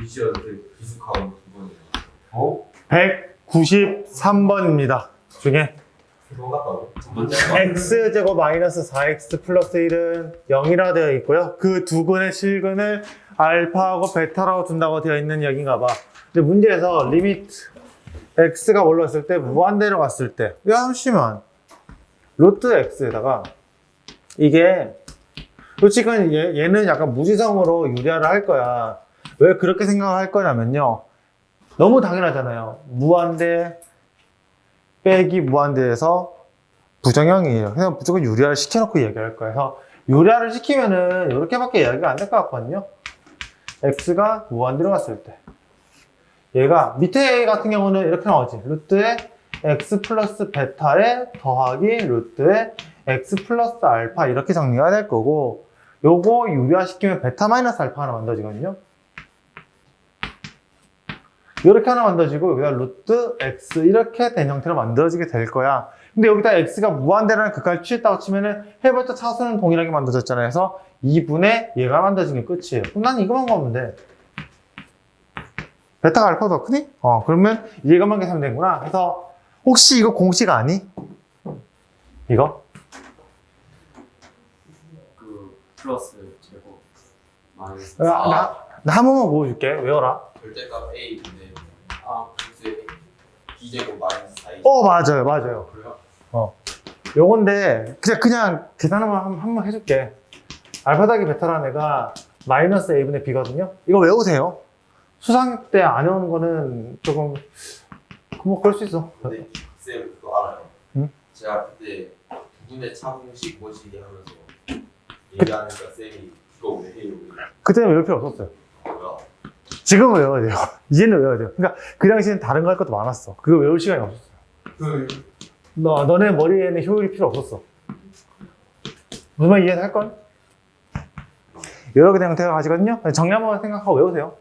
미지어들 기숙하고 그거네요. 어? 193번입니다. 중에 그거 같다고? 먼저 x제곱 마이너스 4x 플러스 1은 0이라 되어 있고요. 그 두 근의 실근을 알파하고 베타라고 둔다고 되어 있는 여긴가 봐. 근데 문제에서 리미트 x가 올랐을 때 무한대로 갔을 때 이거 하시면 로트 x에다가 이게 솔직히 얘, 얘는 약간 무지성으로 유리화를 할 거야. 왜 그렇게 생각을 할 거냐면요. 너무 당연하잖아요. 무한대 빼기 무한대에서 부정형이에요. 그냥 무조건 유리화를 시켜놓고 얘기할 거예요. 유리화를 시키면은 이렇게밖에 이야기가 안 될 것 같거든요. x가 무한대로 갔을 때. 얘가 밑에 같은 경우는 이렇게 나오지. 루트에 x 플러스 베타에 더하기 루트에 x 플러스 알파 이렇게 정리가 될 거고 요거 유리화 시키면 베타 마이너스 알파 하나 만들어지거든요. 이렇게 하나 만들어지고 여기다 루트 x 이렇게 된 형태로 만들어지게 될 거야. 근데 여기다 x가 무한대라는 극한을 취했다고 치면은 해봤자 차수는 동일하게 만들어졌잖아요. 그래서 2분의 얘가 만들어진 게 끝이에요. 그럼 난 이거만 구하면 돼. 베타가 알파가 더 크니? 어, 그러면 이것만 계산하면 되는구나. 그래서 혹시 이거 공식 아니? 이거? 그 플러스 제곱 마이너스 나, 나, 나 한 번만 보여줄게. 외워라. 절대값 A인데 아 플러스 B제곱 마이너스 4 어, 맞아요. 맞아요. 그래요? 요건데 그냥 그냥 계산만 한- 한번 해줄게. 알파 더하기 베타라는 애가 마이너스 a분의 b거든요. 이거 외우세요. 수상 때 안 외우는 거는 조금 뭐 그럴 수 있어. 근데 쌤 그거 알아요? 응? 제가 그때 두분의 차공식 뭐시기 하면서 얘기하니까 쌤이 그거 왜 해요? 그때는 외울 필요 없었어요. 지금은 외워야 돼요. 이제는 외워야 돼요. 그러니까 그 당시에는 다른 거 할 것도 많았어. 그거 외울 시간이 없었어. 그 너 너네 머리에는 효율이 필요 없었어. 무슨 말 이해할 건? 여러 개의 형태가 가지거든요. 정리 한번 생각하고 외우세요.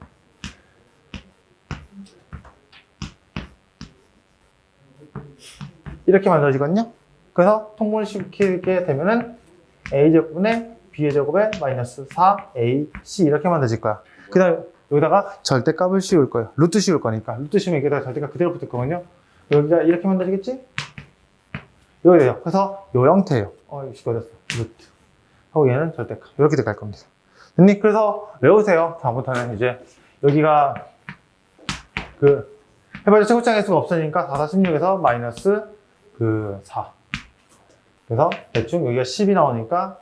이렇게 만들어지거든요. 그래서 통분시키게 되면은 a제곱분의 b제곱에 마이너스 4ac 이렇게 만들어질 거야. 그 다음에 여기다가 절대값을 씌울 거예요. 루트 씌울 거니까. 루트 씌우면 여기다가 절대값 그대로 붙을 거거든요. 여기가 이렇게 만들어지겠지? 이렇게 돼요. 그래서 요 형태예요. 어, 이거 식어졌어. 루트. 하고 얘는 절대값. 이렇게 돼갈 겁니다. 됐니? 그래서 외우세요. 다음부터는 이제 여기가 그 해봐자 최고창의 수가 없으니까 4, 4, 16에서 마이너스 그 4. 그래서 대충 여기가 10이 나오니까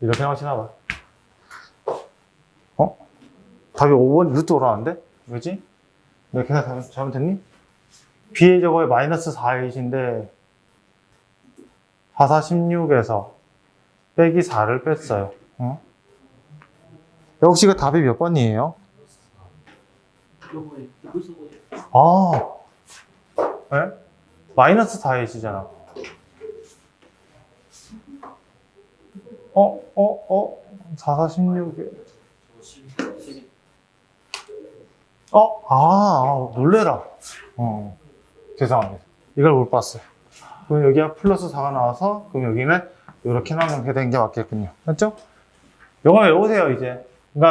이렇게 나오시나 봐. 어? 답이 5번 루트 올라왔는데? 왜지? 내가 계산 잘못- 잘못했니? b의 제곱에 마이너스 4이신데 4, 4, 16에서 빼기 4를 뺐어요. 어? 혹시 그 답이 몇 번이에요? 아, 에? 마이너스 4이시잖아. 어, 어, 어? 4, 4, 16에. 어? 아, 아, 놀래라. 어, 죄송합니다. 이걸 못 봤어요. 그럼 여기가 플러스 4가 나와서, 그럼 여기는 이렇게 나누게 되는 게 맞겠군요. 맞죠? 영어 외우세요, 이제.